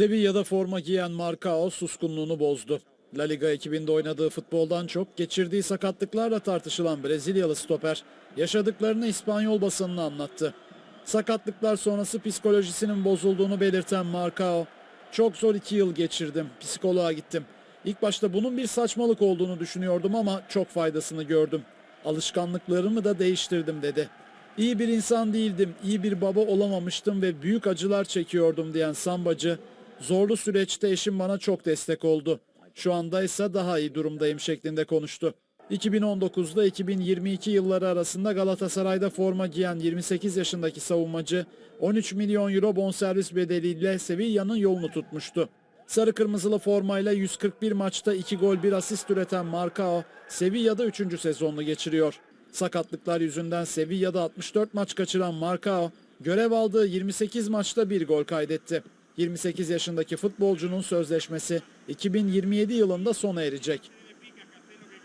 Sevilla'da forma giyen Marcao suskunluğunu bozdu. La Liga ekibinde oynadığı futboldan çok geçirdiği sakatlıklarla tartışılan Brezilyalı stoper yaşadıklarını İspanyol basınına anlattı. Sakatlıklar sonrası psikolojisinin bozulduğunu belirten Marcao, "Çok zor iki yıl geçirdim. Psikoloğa gittim. İlk başta bunun bir saçmalık olduğunu düşünüyordum ama çok faydasını gördüm. Alışkanlıklarımı da değiştirdim." dedi. İyi bir insan değildim, iyi bir baba olamamıştım ve büyük acılar çekiyordum diyen Sambacı, zorlu süreçte eşim bana çok destek oldu. Şu anda ise daha iyi durumdayım şeklinde konuştu. 2019'da 2022 yılları arasında Galatasaray'da forma giyen 28 yaşındaki savunmacı 13 milyon euro bonservis bedeliyle Sevilla'nın yolunu tutmuştu. Sarı kırmızılı formayla 141 maçta 2 gol 1 asist üreten Marcao, Sevilla'da 3. sezonunu geçiriyor. Sakatlıklar yüzünden Sevilla'da 64 maç kaçıran Marcao, görev aldığı 28 maçta 1 gol kaydetti. 28 yaşındaki futbolcunun sözleşmesi 2027 yılında sona erecek.